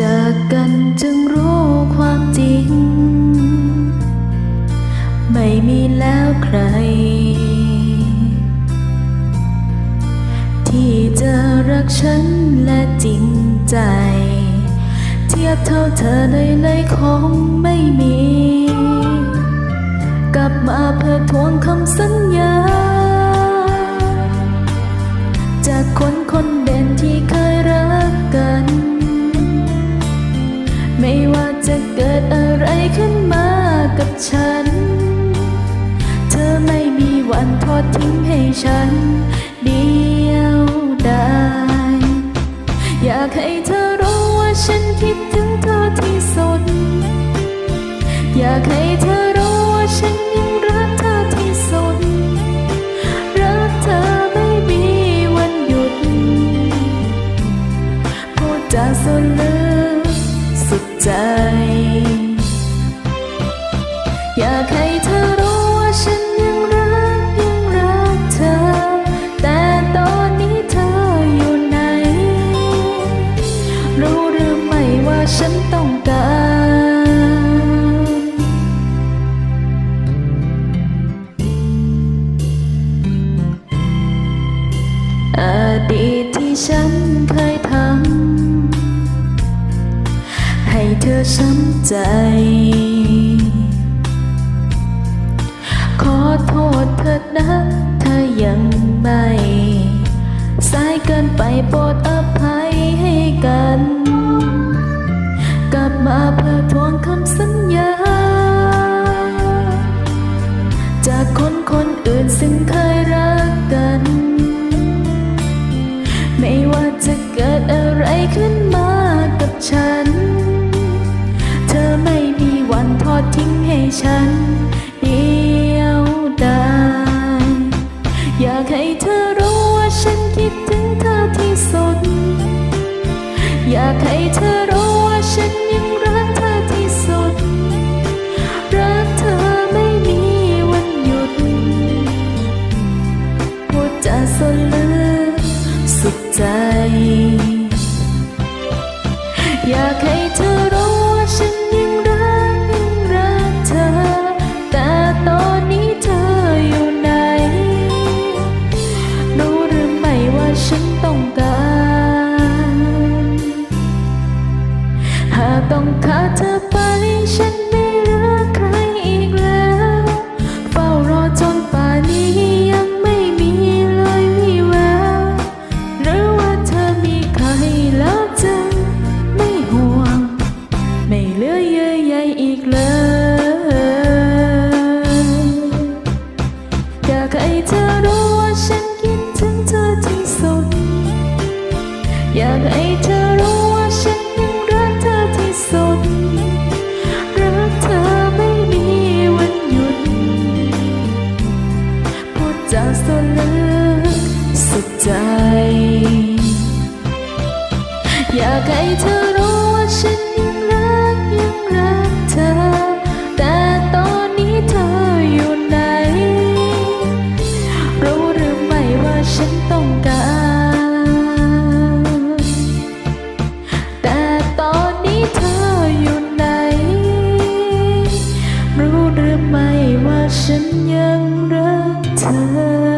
จากกันจึงรู้ความจริง ไม่มีแล้วใคร ที่จะรักฉันและจริงใจ เทียบเท่าเธอเลยเลยคงไม่มี กลับมาเพื่อทวงคำสัญญา ฉัน เธอไม่มีวันทอดทิ้งให้ฉัน เดียวดายอยากให้เธอรู้ว่าฉันคิดถึงเธอที่สุด อยากให้เธอรู้ว่าฉันยังรักเธอที่สุด รักเธอไม่มีวันหยุด พูดจาสุดลึกสุดใจ ฉันต้องการอดีตที่ฉันเคยทำให้เธอช้ำใจ ขอโทษเถิดนะ มาเพื่อทวงคำสัญญา จากคนคนอื่นซึ่งเคยรักกัน ไม่ว่าจะเกิดอะไรขึ้นมากับฉัน เธอไม่มีวันทอดทิ้งให้ฉัน ต้องขาดเธอไปฉัน รือไม่ว่าฉันยังรักเธอ